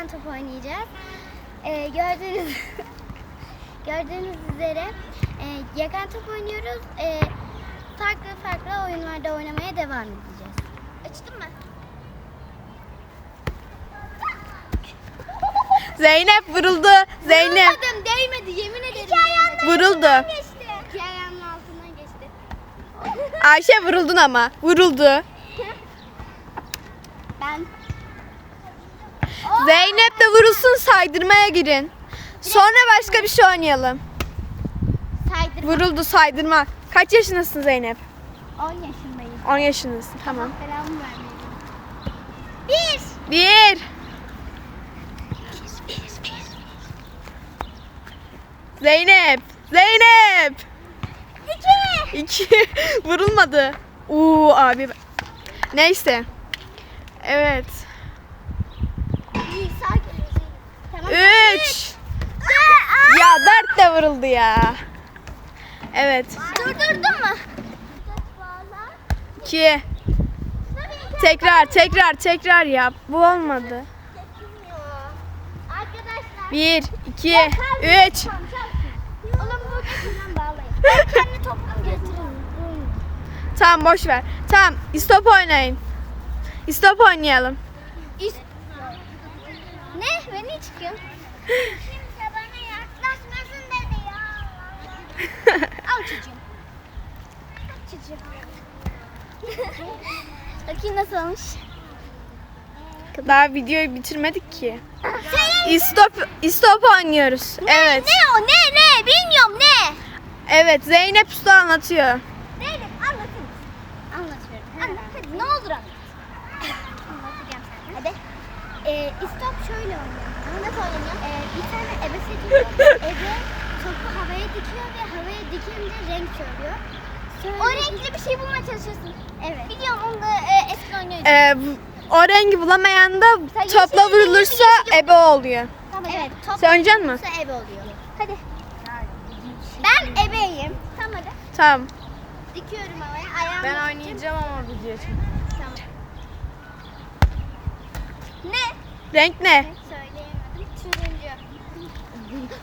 Yakan top oynayacağız. Ee, gördüğünüz gördüğünüz üzere e, yakan top oynuyoruz. Ee, farklı farklı oyunlarda oynamaya devam edeceğiz. Açtın mı? Zeynep vuruldu. Zeynep Vurmadım, değmedi yemin ederim. İki vuruldu. geçti. İki ayağımın altından geçti. Ayşe vuruldun ama. Vuruldu. Ben Zeynep de vurulsun saydırmaya girin. Sonra başka bir şey oynayalım. saydım. Vuruldu saydırma. Kaç yaşındasın Zeynep? 10 yaşındayım. 10 yaşındasın. Tamam. Selam vermedim. Bir. Bir. Zeynep. Zeynep. İki. İki. Vurulmadı. Uuu abi. Neyse. Evet. Bir sakin. Tamam. Üç. Ya dört de vuruldu ya. Evet. Durdurdun mu? İki. Tekrar tekrar tekrar yap. Bu olmadı. Bir, iki, üç. Tamam boş ver. Tamam istop oynayın. İstop oynayalım. Ne? Ben ne çıkıyorum? Kimse bana yaklaşmasın dedi ya. Al çocuğum. Al çocuğum. Bakayım nasıl olmuş. Daha videoyu bitirmedik ki. İstop, istop oynuyoruz. Evet. Ne o ne ne bilmiyorum ne. Evet Zeynep Usta anlatıyor. Zeynep anlatın. Anlatıyorum. Anlat hadi ne olur anlat. Anlatacağım sana. Hadi. Ee, şöyle oynuyor. Ama nasıl oynanıyor? Ee, bir tane ebe seçiyor. ebe topu havaya dikiyor ve havaya dikince renk söylüyor. o renkli bir şey bulmaya çalışıyorsun. Evet. Biliyorum onu da e, eski oynuyordum. Ee, bu- o rengi bulamayan da Sen topla yeşil, vurulursa yeşil, yeşil. ebe oluyor. Tamam. Evet. Top Sen oynayacaksın mı? ebe oluyor. Hadi. Ben ebeyim. Tamam hadi. Tamam. Dikiyorum havaya. Ayağımı oynayacağım ama video için. Tamam. Ne? Renk ne? Söyleyemedim. Turuncu.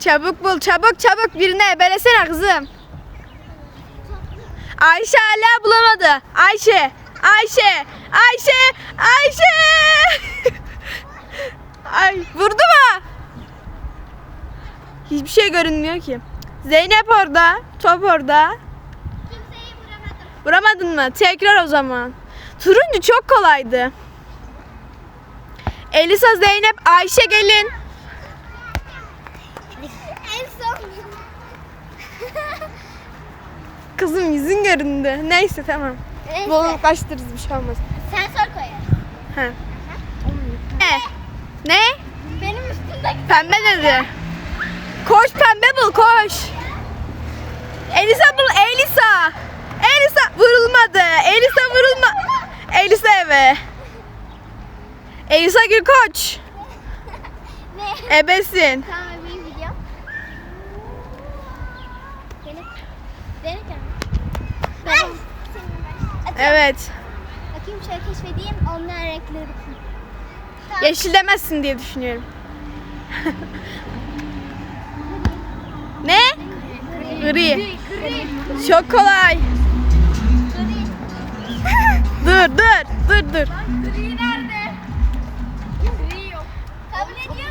Çabuk bul çabuk çabuk birini ebelesene kızım. Ayşe hala bulamadı. Ayşe, Ayşe, Ayşe, Ayşe. Ay vurdu mu? Hiçbir şey görünmüyor ki. Zeynep orada, top orada. Kimseyi vuramadım. Vuramadın mı? Tekrar o zaman. Turuncu çok kolaydı. Elisa, Zeynep, Ayşe gelin. en son. Kızım yüzün göründü. Neyse tamam. Neyse. Bunu kaçtırırız bir şey olmaz. Sensör koyarız. Ha. Ne? Ne? Benim üstümdeki Pembe dedi. Koş pembe bul koş. Elisa bul Elisa. Elisa vurulmadı. Elisa vurulma. Elisa eve. Elisa Gül Koç. ne? Ebesin. Tamam. Evet. Bakayım şöyle keşfedeyim. Onlar renkleri. Tamam. Yeşil demezsin diye düşünüyorum. ne? Gri. Çok kolay. Dur dur dur dur.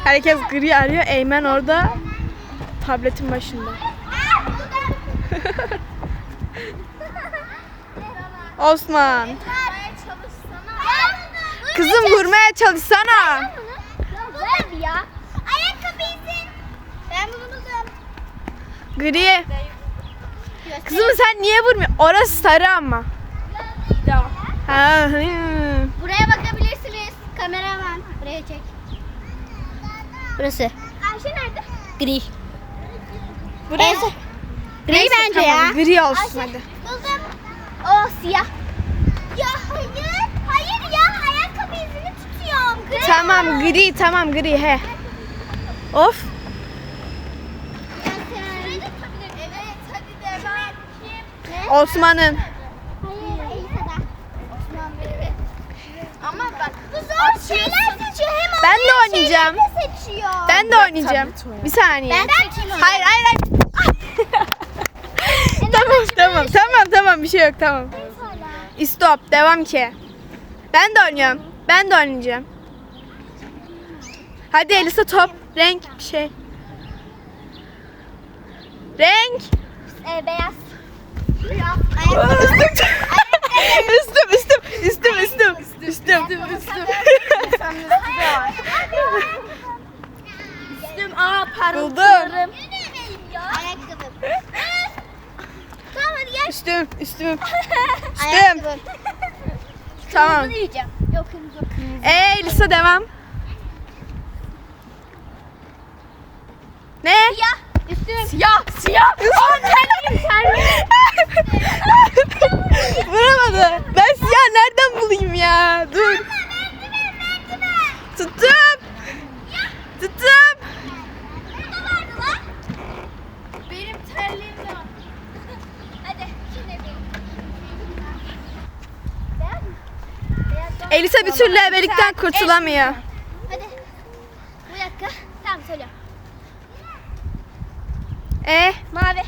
Herkes gri arıyor. Eymen orada tabletin başında. Osman. Kızım vurmaya çalışsana. Gri. Kızım sen niye vurmuyorsun? Orası sarı ama. Ha. Buraya bakabilirsiniz. Kameraman. Buraya çek. Burası. Ayşe nerede? Gri. Buraya. Gri Neyse, bence tamam, ya. Gri olsun Ayşe, hadi. Buldum. O siyah. Ya hayır. Hayır ya. Ayakkabı izini tutuyorum. Gri. Tamam gri tamam gri he. Of. Evet hadi devam. Kim? Ne? Osman'ın. Hayır Elisa'da. Osman benim. şeyler seçiyor. Hem Ben de oynayacağım. seçiyor. Ben de oynayacağım. Bir saniye. Ben seçeyim onu. Hayır hayır hayır. tamam tamam tamam tamam bir şey yok tamam. Stop devam ki. Ben de oynuyorum. Ben de oynayacağım. Hadi Elisa top renk bir şey. Renk. Ee, beyaz. üstüm üstüm üstüm üstüm üstüm üstüm. Üstüm aa Buldum. parıltılarım. Ayakkabım. tamam hadi gel. Üstüm üstüm. Ayakkabım. Tamam. Bunu yiyeceğim. Yok kırmızı yok. Kırmızı. Ee Elisa devam. Ne? Siyah. Üstüm. Siyah, siyah. terliyim, terliyim. Vuramadı. Siyah nereden bulayım ya? Dur. Tuttum. Tuttum. Benim terliğim de var. Hadi şimdi da- Elisa bir türlü ebelikten kurtulamıyor. Hadi. Bir dakika. Tamam söylüyorum. E, Mavi.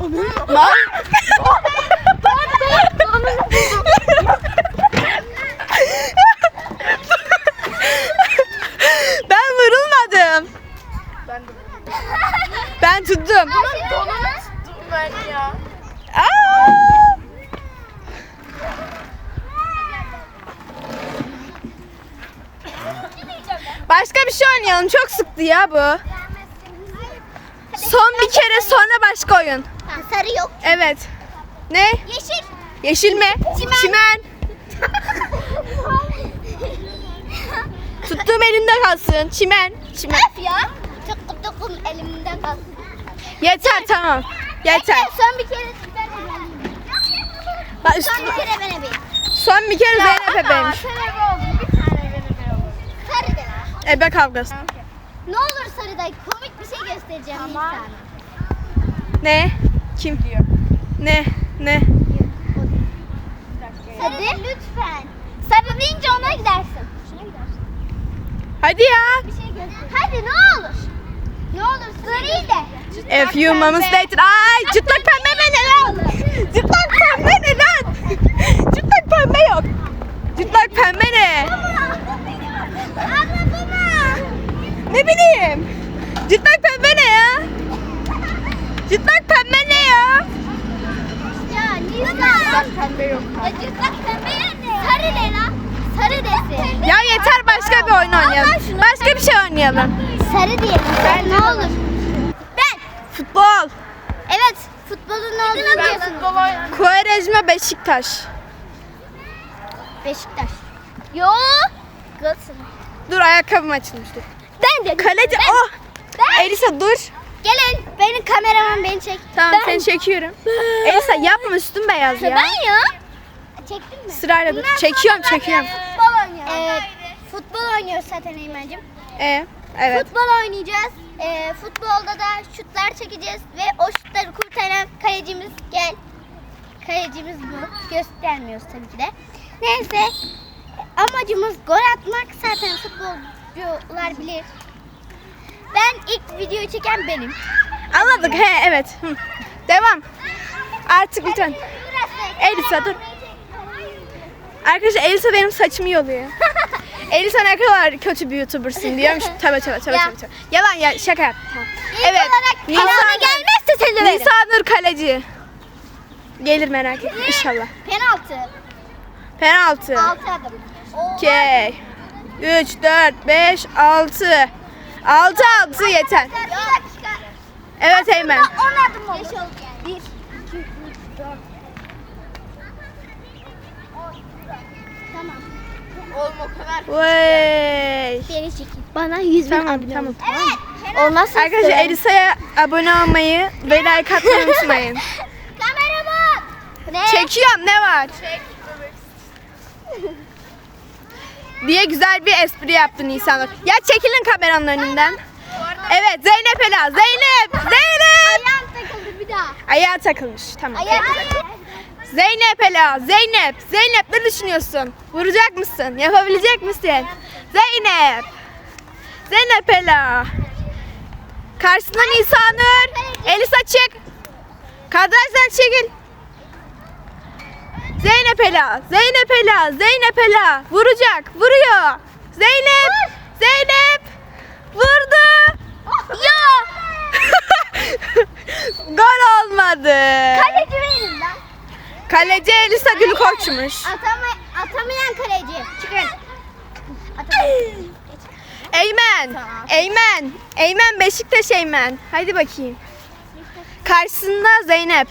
ben vurulmadım. Ben tuttum. Dur ben ya. Aa! Başka bir şey oynayalım. Çok sıktı ya bu. Son bir kere sonra başka oyun. Sarı yok. Evet. Ne? Yeşil. Yeşil mi? Çimen. Çimen. Tuttuğum elimde kalsın. Çimen. Çimen. Öf ya. Tıkım tıkım elimden kalsın. Yeter tamam. Yeter. Son bir kere ben Bak Son üstüme- bir kere ben ebeyim. Son bir kere Zeynep ebeymiş. Ebe kavgası. Ne olur sarıda komik bir şey göstereceğim bir tane. Ne? Kim? Ne? Ne? Hadi lütfen. Sarı deyince ona gidersin. Şuna gidersin. Hadi ya. Bir şey göster. Hadi ne olur. Ne olur sarıyı de. A few moments later. Ay çıtlak pembe mi ne lan? Çıtlak pembe ne lan? Çıtlak pembe yok. Çıtlak pembe ne? Abla bu mu? Ne bileyim. Çıtlak pembe ne ya? Çıtlak pembe ne ya? Nisa. Pembe yok. Acıklar pembe ne? Sarı de lan. Sarı desin. Ya yeter başka bir oyun oynayalım. Başka bir şey oynayalım. Sarı diyelim. Ben ne olur. Ben. Futbol. Evet. Futbolun ne olduğunu biliyorsun. Kovarejma Beşiktaş. Beşiktaş. Yo. Galatasaray. Dur ayakkabım açılmıştı. Ben de. Kaleci. Ben. Oh. Ben. Elisa dur. Gelin. Benim kameraman beni çek. Tamam ben. seni çekiyorum. Elisa yapma üstün beyaz ya. Ben ya. Çektin mi? Sırayla dur. Çekiyorum çekiyorum. Futbol oynuyoruz. Evet. Futbol oynuyoruz zaten Eymen'cim. E, evet. Futbol oynayacağız. Ee, futbolda da şutlar çekeceğiz ve o şutları kurtaran kalecimiz gel. Kalecimiz bu. Göstermiyoruz tabii ki de. Neyse. Amacımız gol atmak. Zaten futbolcular bilir. Ben ilk videoyu çeken benim. Anladık he evet. Hı. Devam. Artık lütfen. Elisa dur. Arkadaşlar Elisa benim saçımı yoluyor. Elisa ne kadar kötü bir YouTuber'sın diyormuş. Tövbe tövbe tövbe Ya. tövbe. Yalan ya şaka. Tamam. Evet. olarak Nisa penaltı gelmezse seni döverim. Nisa Nur kaleci. Gelir merak etme inşallah. Penaltı. Penaltı. 6 adım. Oo. Okey. 3, 4, 5, 6. 6 6 yeter. Dakika. Evet Eymen. 10 adım olur. 5 oldu yani. 1, 2, 3, 4. Tamam. Oğlum o kadar. Vay. Beni çekin. Bana 100 bin Tamam, abone tamam. olun. Evet. Olmazsa Arkadaşlar Elisa'ya abone olmayı ve like atmayı unutmayın. Kameraman. Ne? Çekiyorum ne var? diye güzel bir espri yaptı Nisanur. Ya çekilin kameranın önünden. Evet Zeynep Ela. Zeynep. Zeynep. Ayağım takıldı bir daha. Ayağa takılmış. Tamam. Ayağım. Zeynep Ela. Zeynep. Zeynep ne düşünüyorsun? Vuracak mısın? Yapabilecek misin? Zeynep. Zeynep Ela. Karşısında Nisa Nur. Elisa çık. Kadrajdan çekil. Zeynep Ela. Zeynep Ela. Zeynep Ela. Vuracak. Vuruyor. Zeynep. Zeynep. Vurdu. Ya! Gol olmadı. Kaleci benim lan. Kaleci Elisa Gülkoç'muş. Atama, atamayan kaleci. Çıkın. Atamayan. Eymen. Eymen. Eymen Beşiktaş Eymen. Hadi bakayım. Karşısında Zeynep.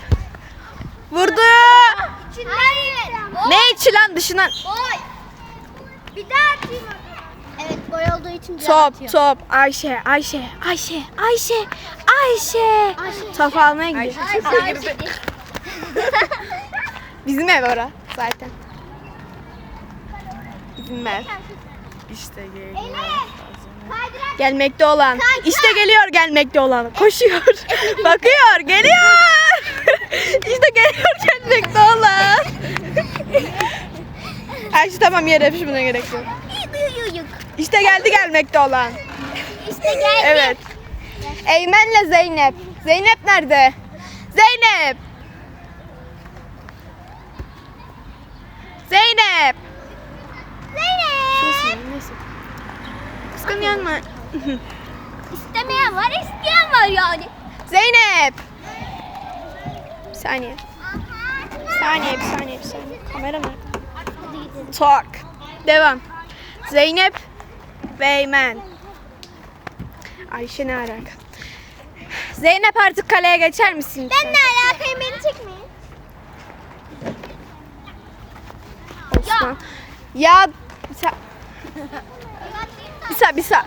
Vurdu. İçinden. Ne içi lan dışına? Boy. Bir daha atayım. Evet boy olduğu için Top atıyor. top. Ayşe Ayşe Ayşe Ayşe Ayşe. Ayşe. Top almaya gidiyor. Ayşe, Ayşe. Bizim ev ora zaten. Bizim ev. İşte geliyor. Gelmekte olan. İşte geliyor gelmekte olan. Koşuyor. Bakıyor. Geliyor. işte geliyor gelmekte olan. Ayşe tamam yere yapışmana gerek yok. İşte geldi gelmekte olan. İşte geldi. Evet. Eymen'le Zeynep. Zeynep nerede? Zeynep. Zeynep. Zeynep. Kıskanıyor mu? İstemeyen var, isteyen var yani. Zeynep. Bir saniye. Bir saniye, bir saniye, bir saniye. Kamera gidelim. Talk. Devam. Zeynep ve Eymen. Ayşe ne alaka? Zeynep artık kaleye geçer misin? Ben ne alakayım beni çekmeyin. Osman. Ya. Bir sa- bir sa- bir sa-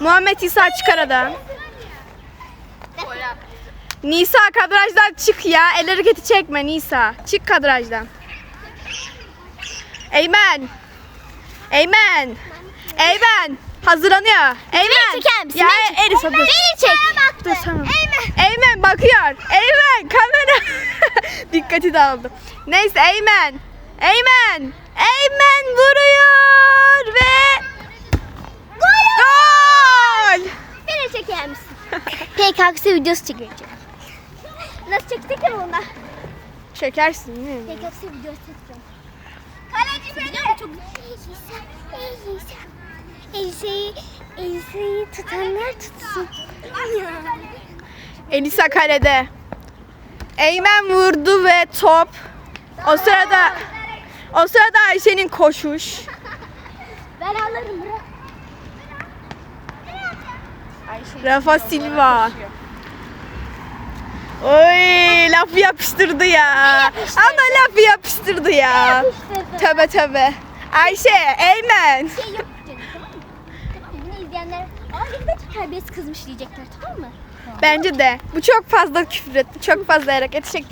Muhammed İsa çık aradan. Nisa kadrajdan çık ya. El hareketi çekme Nisa. Çık kadrajdan. Eymen. Eymen. Eymen. Hazırlanıyor. Eymen. çeker misin? Ya Beni. Elisa dur. Beni çek. Dur tamam. Eymen bakıyor. Eymen kamera. Dikkati dağıldı. Neyse Eymen. Eymen. Eymen vuruyor ve gol. Beni çeker misin? PKX videosu çekeceğim. Nasıl çektik ya bunda? Çekersin değil mi? PKX videosu çekeceğim. Kaleci benim. Çok Elisa. Elisa'yı Elisa'yı tutanlar tutsun. Elisa kalede. Eymen vurdu ve top. O sırada o sırada Ayşe'nin koşuş. Ben alırım bırak. Rafa Silva. Oy laf yapıştırdı ya. Ama laf yapıştırdı ya. Yapıştırdı. Töbe töbe. Ayşe, Eymen. şey yok canım tamam mı? Tamam mı? Bunu izleyenler aa ne kadar terbiyesiz kızmış diyecekler tamam mı? Bence de. Bu çok fazla küfür etti. Çok fazla hareket çek.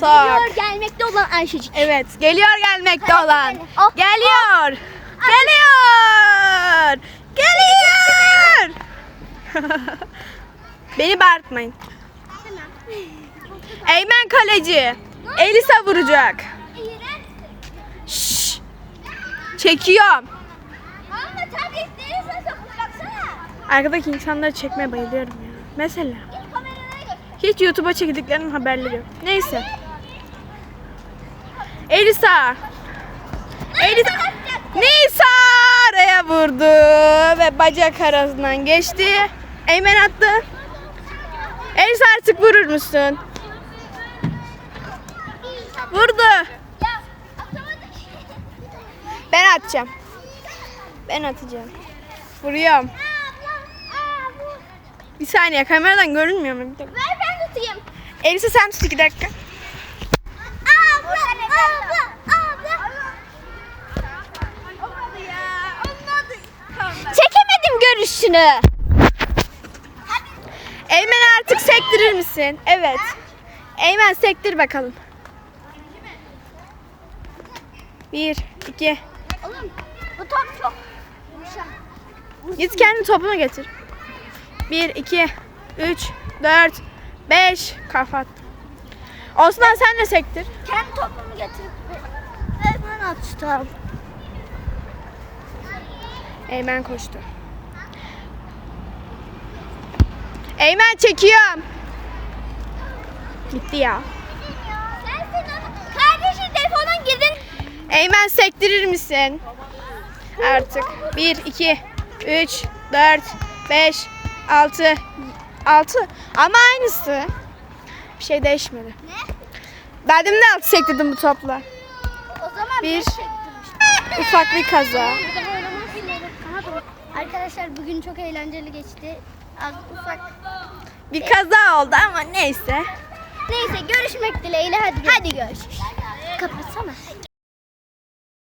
Sok. Geliyor gelmekte olan Ayşecik. Evet, geliyor gelmekte olan. Oh, Geliyor. Geliyor. Geliyor. Beni bağırtmayın. Eymen kaleci. Elisa vuracak. Şşş. Çekiyorum. Arkadaki insanları çekmeye bayılıyorum ya. Mesela. Hiç YouTube'a çekildiklerinin haberleri yok. Neyse. Elisa. Elisa. Nisa araya vurdu ve bacak arasından geçti. Eymen attı. Elisa artık vurur musun? Vurdu. Ben atacağım. Ben atacağım. Vuruyorum. Bir saniye kameradan görünmüyor mu? Bir dakika. Ver ben tutayım. Elisa sen tut iki dakika. Abla, abla, abla. Olmadı ya. Olmadı. Tamam ben. Görüşünü. Eymen artık sektirir misin? Evet. Eymen sektir bakalım. Bir, iki. Oğlum bu top çok yumuşak. Git kendi topunu getir. Bir, iki, üç, dört, beş. Kafa attı. Osman sen de sektir. Kendi topumu getirip hemen atacağım. Eymen koştu. Eymen çekiyorum. Gitti ya. Kardeşim telefonun gidin. Eymen sektirir misin? Artık. 1, 2, 3, 4, 5, 6, 6. Ama aynısı. Bir şey değişmedi. Ne? Ben de altı sektirdim bu topla. O zaman Bir. Ufak bir kaza. Arkadaşlar bugün çok eğlenceli geçti. Az ufak. Bir kaza oldu ama neyse. Neyse görüşmek dileğiyle hadi. Hadi görüşürüz. Kapatsana.